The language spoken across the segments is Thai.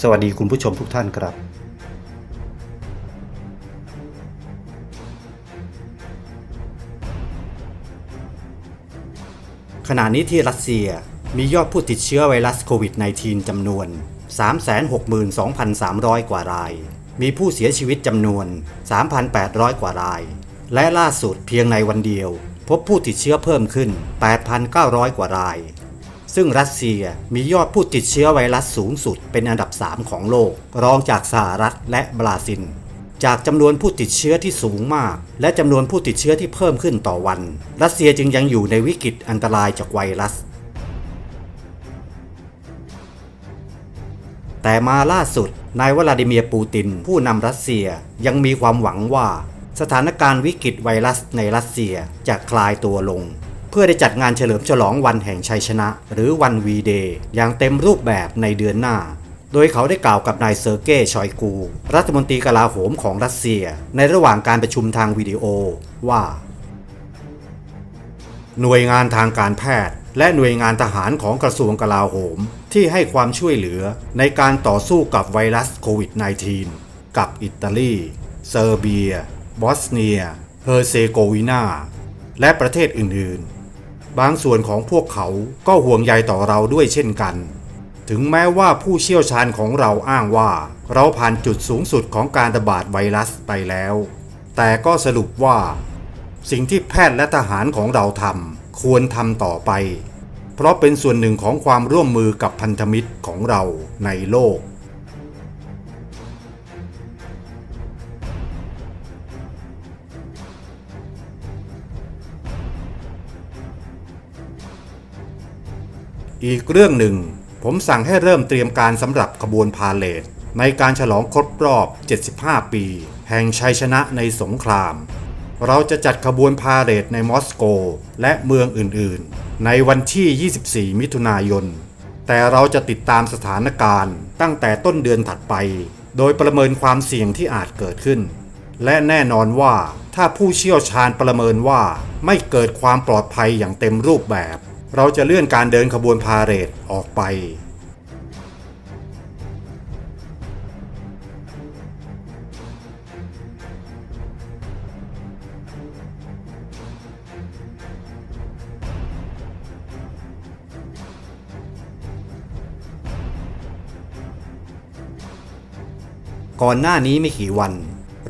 สวัสดีคุณผู้ชมทุกท่านครับขณะนี้ที่รัสเซียมียอดผู้ติดเชื้อไวรัสโควิด -19 จำนวน 362,300 กว่าราย มีผู้เสียชีวิตจำนวน 3,800 กว่าราย และล่าสุดเพียงในวันเดียว พบผู้ติดเชื้อเพิ่มขึ้น 8,900 กว่าราย ซึ่งรัสเซียมียอดผู้ติดเชื้อไวรัสสูงสุดเป็นอันดับ 3 ของโลก รองจากสหรัฐและบราซิล จากจำนวนผู้ติดเชื้อที่สูงมาก และจำนวนผู้ติดเชื้อที่เพิ่มขึ้นต่อวัน รัสเซียจึงยังอยู่ในวิกฤตอันตรายจากไวรัส แต่มาล่าสุดนายวลาดิเมียร์ปูติน ผู้นำรัสเซียยังมีความหวังว่า สถานการณ์วิกฤตไวรัสในรัสเซียจะคลายตัวลง พื่อได้จัดงานเฉลิมฉลองวันแห่งชัยชนะ หรือวันวีเดย์อย่างเต็มรูปแบบในเดือนหน้า โดยเขาได้กล่าวกับนายเซอร์เกย์ชอยกู รัฐมนตรีกลาโหมของรัสเซีย ในระหว่างการประชุมทางวิดีโอว่า หน่วยงานทางการแพทย์ และหน่วยงานทหารของกระทรวงกลาโหม ที่ให้ความช่วยเหลือในการต่อสู้กับไวรัสโควิด -19 กับอิตาลีเซอร์เบีย บอสเนีย เฮอร์เซโกวีนาและประเทศอื่น ๆ บางส่วนของพวกเขาก็ห่วงใยต่อเราด้วยเช่นกัน ถึงแม้ว่าผู้เชี่ยวชาญของเราอ้างว่า เราผ่านจุดสูงสุดของการระบาดไวรัสไปแล้ว แต่ก็สรุปว่า สิ่งที่แพทย์และทหารของเราทำควรทำต่อไป เพราะเป็นส่วนหนึ่งของความร่วมมือกับพันธมิตรของเราในโลก อีกเรื่องหนึ่ง ผมสั่งให้เริ่มเตรียมการสำหรับขบวนพาเลทในการฉลองครบรอบ 75 ปี แห่งชัยชนะในสงคราม เราจะจัดขบวนพาเหรดในมอสโก และเมืองอื่นๆ ในวันที่ 24 มิถุนายน แต่เราจะติดตามสถานการณ์ตั้งแต่ต้นเดือนถัดไป โดยประเมินความเสี่ยงที่อาจเกิดขึ้น และแน่นอนว่าถ้าผู้เชี่ยวชาญประเมินว่าไม่เกิดความปลอดภัยอย่างเต็มรูปแบบ เราจะเลื่อนการเดินขบวนพาเหรดออกไป ก่อนหน้านี้ไม่กี่วัน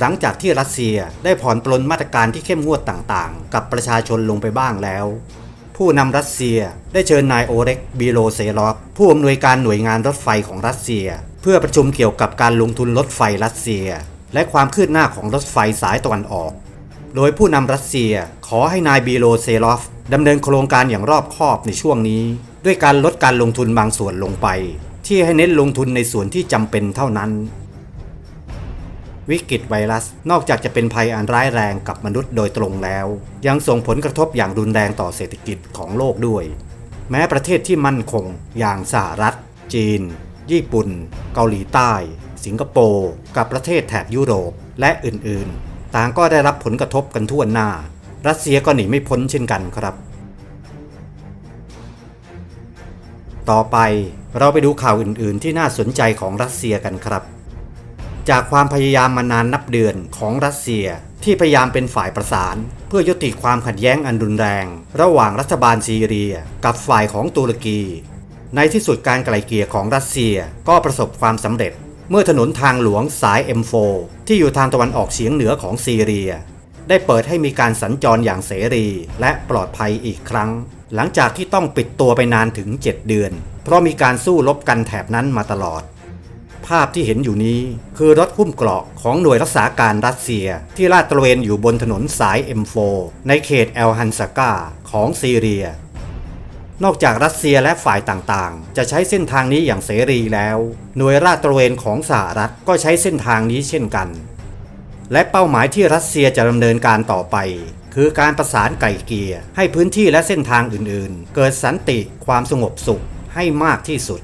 หลังจากที่รัสเซียได้ผ่อนปลนมาตรการที่เข้มงวดต่างๆ กับประชาชนลงไปบ้างแล้ว ผู้นำรัสเซียได้เชิญนายโอเร็กบีโลเซลอฟผู้อำนวยการหน่วยงานรถไฟของรัสเซีย เพื่อประชุมเกี่ยวกับการลงทุนรถไฟรัสเซีย และความคืบหน้าของรถไฟสายตะวันออก โดยผู้นำรัสเซียขอให้นายบีโลเซลอฟดำเนินโครงการอย่างรอบคอบในช่วงนี้ ด้วยการลดการลงทุนบางส่วนลงไป ที่ให้เน้นลงทุนในส่วนที่จำเป็นเท่านั้น วิกฤตไวรัส นอกจากจะเป็นภัยอันร้ายแรงกับมนุษย์โดยตรงแล้ว ยังส่งผลกระทบอย่างรุนแรงต่อเศรษฐกิจของโลกด้วย แม้ประเทศที่มั่นคงอย่างสหรัฐ จีน ญี่ปุ่น เกาหลีใต้ สิงคโปร์ กับประเทศแถบยุโรป และอื่นๆ ต่างก็ได้รับผลกระทบกันทั่วหน้า รัสเซียก็หนีไม่พ้นเช่นกันครับ ต่อไปเราไปดูข่าวอื่นๆ ที่น่าสนใจของรัสเซียกันครับ จากความพยายามมานานนับเดือนของรัสเซียที่พยายามเป็นฝ่ายประสาน เพื่อยุติความขัดแย้งอันรุนแรง ระหว่างรัฐบาลซีเรีย กับฝ่ายของตุรกี ในที่สุดการไกล่เกลี่ยของรัสเซียก็ประสบความสำเร็จ เมื่อถนนทางหลวงสาย M4 ที่อยู่ทางตะวันออกเฉียงเหนือของซีเรีย ได้เปิดให้มีการสัญจรอย่างเสรีและปลอดภัยอีกครั้ง หลังจากที่ต้องปิดตัวไปนานถึง 7 เดือน เพราะมีการสู้รบกันแถบนั้นมาตลอด ภาพที่เห็นอยู่นี้ คือรถหุ้มเกราะของหน่วยรักษาการรัสเซีย ที่ลาดตระเวนอยู่บนถนนสาย M4 ในเขตแอลฮันซากาของซีเรีย นอกจากรัสเซียและฝ่ายต่างๆ จะใช้เส้นทางนี้อย่างเสรีแล้ว หน่วยลาดตระเวนของสหรัฐก็ใช้เส้นทางนี้เช่นกัน และเป้าหมายที่รัสเซียจะดำเนินการต่อไปคือการประสานไก่เกียร์ให้พื้นที่และเส้นทางอื่นๆ เกิดสันติความสงบสุขให้มากที่สุด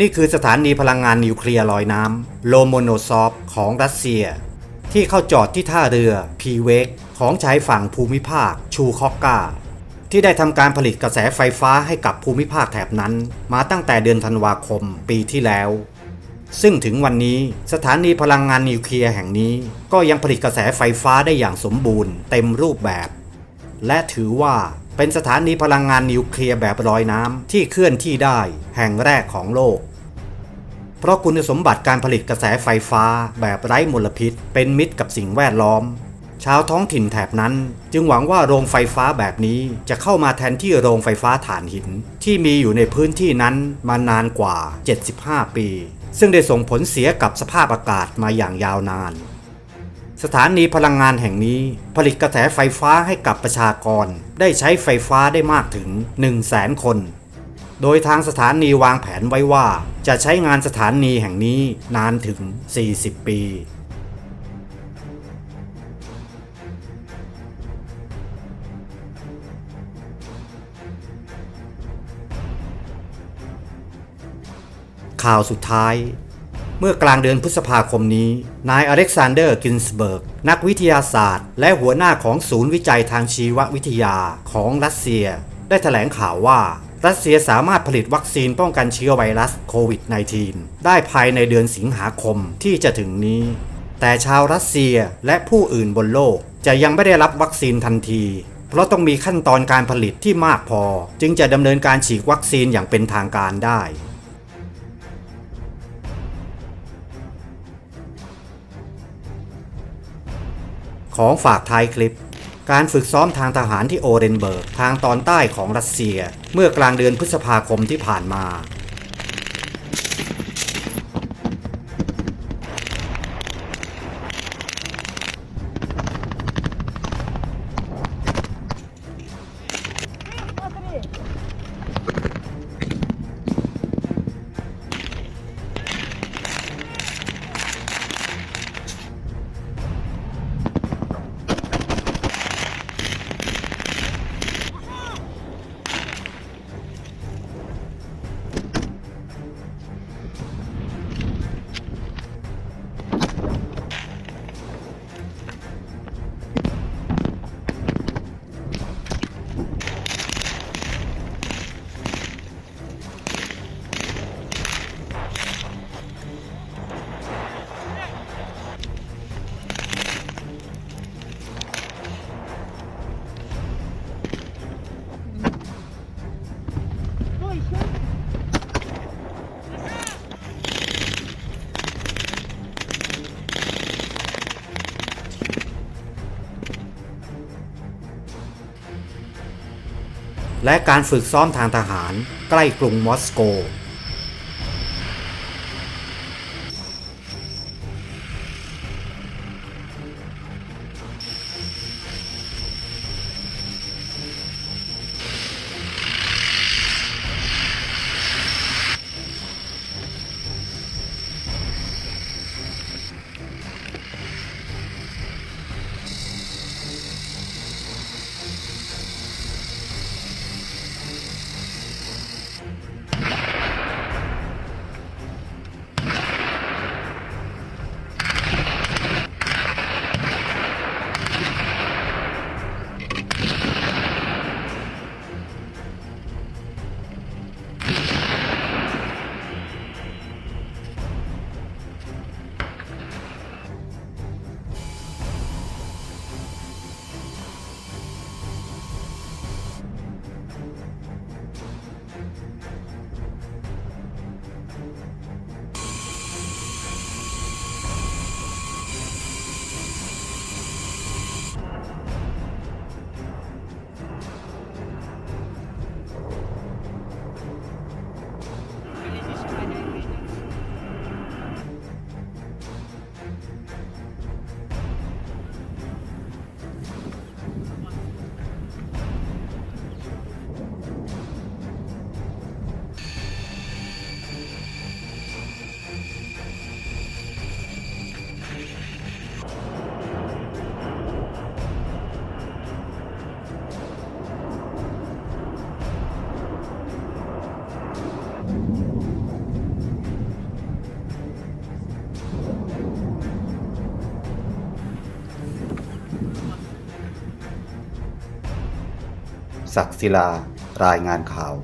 นี่คือสถานีพลังงานนิวเคลียร์ลอยน้ำโลโมโนซอฟของรัสเซีย ที่เข้าจอดที่ท่าเรือพีเวกของชายฝั่งภูมิภาคชูคอกกาที่ได้ทำการผลิตกระแสไฟฟ้าให้กับภูมิภาคแถบนั้น มาตั้งแต่เดือนธันวาคมปีที่แล้ว ซึ่งถึงวันนี้สถานีพลังงานนิวเคลียร์แห่งนี้ ก็ยังผลิตกระแสไฟฟ้าได้อย่างสมบูรณ์เต็มรูปแบบ และถือว่า เป็นสถานีพลังงานนิวเคลียร์แบบลอยน้ำที่เคลื่อนที่ได้แห่งแรกของโลก เพราะคุณสมบัติการผลิตกระแสไฟฟ้าแบบไร้มลพิษ เป็นมิตรกับสิ่งแวดล้อม ชาวท้องถิ่นแถบนั้น จึงหวังว่าโรงไฟฟ้าแบบนี้จะเข้ามาแทนที่โรงไฟฟ้าถ่านหิน ที่มีอยู่ในพื้นที่นั้นมานานกว่า 75 ปี ซึ่งได้ส่งผลเสียกับสภาพอากาศมาอย่างยาวนาน สถานีพลังงานแห่งนี้ ผลิตกระแสไฟฟ้าให้กับประชากร ได้ใช้ไฟฟ้าได้มากถึง 1 0 0 0 0แสนคน โดยทางสถานีวางแผนไว้ว่าจะใช้งานสถานีแห่งนี้นานถึง 40 ปีข่าวสุดท้าย เมื่อกลางเดือนพฤษภาคมนี้ นายอเล็กซานเดอร์กินสเบิร์ก นักวิทยาศาสตร์ และหัวหน้าของศูนย์วิจัยทางชีววิทยาของรัสเซีย ได้แถลงข่าวว่ารัสเซียสามารถผลิตวัคซีนป้องกันเชื้อไวรัสโควิด -19 ได้ภายในเดือนสิงหาคมที่จะถึงนี้ แต่ชาวรัสเซียและผู้อื่นบนโลกจะยังไม่ได้รับวัคซีนทันที เพราะต้องมีขั้นตอนการผลิตที่มากพอ จึงจะดำเนินการฉีดวัคซีนอย่างเป็นทางการได้ ของฝากท้ายคลิป การฝึกซ้อมทางทหารที่โอเรนเบิร์ก ทางตอนใต้ของรัสเซีย เมื่อกลางเดือนพฤษภาคมที่ผ่านมา และการฝึกซ้อมทางทหารใกล้กรุงมอสโก ศักศิลารายงานข่าว